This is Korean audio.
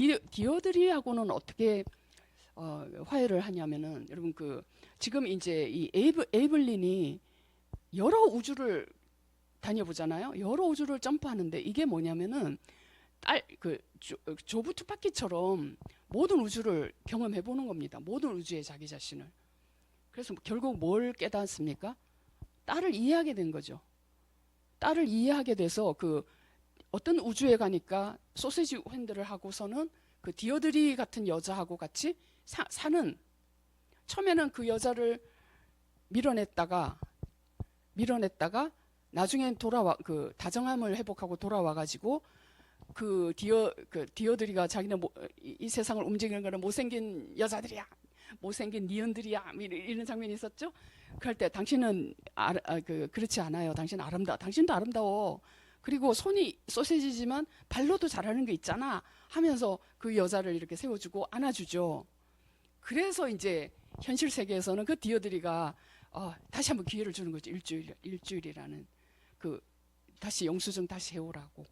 이 디오드리하고는 어떻게 어, 화해를 하냐면은 여러분 그 지금 이제 이 에이블, 에이블린이 여러 우주를 다녀보잖아요. 여러 우주를 점프하는데 이게 뭐냐면은 딸그 조부 투파키처럼 모든 우주를 경험해 보는 겁니다. 모든 우주의 자기 자신을. 그래서 결국 뭘 깨닫습니까? 딸을 이해하게 된 거죠. 딸을 이해하게 돼서 그 어떤 우주에 가니까 소세지 핸들을 하고서는 그 디오드리 같은 여자하고 같이 사, 사는 처음에는 그 여자를 밀어냈다가 밀어냈다가 나중엔 돌아와 그 다정함을 회복하고 돌아와 가지고 그 디어 그 디오드리가 자기는 뭐, 이, 이 세상을 움직이는 거는 못생긴 여자들이야 못생긴 니은들이야 뭐 이런, 장면이 있었죠. 그럴 때 당신은 아, 아, 그 그렇지 않아요. 당신 아름다. 당신도 아름다워. 그리고 손이 소세지지만 발로도 잘하는 게 있잖아 하면서 그 여자를 이렇게 세워주고 안아주죠. 그래서 이제 현실 세계에서는 그 디오드리가 어, 다시 한번 기회를 주는 거죠. 일주일 일주일이라는 그 다시 영수증 다시 해오라고.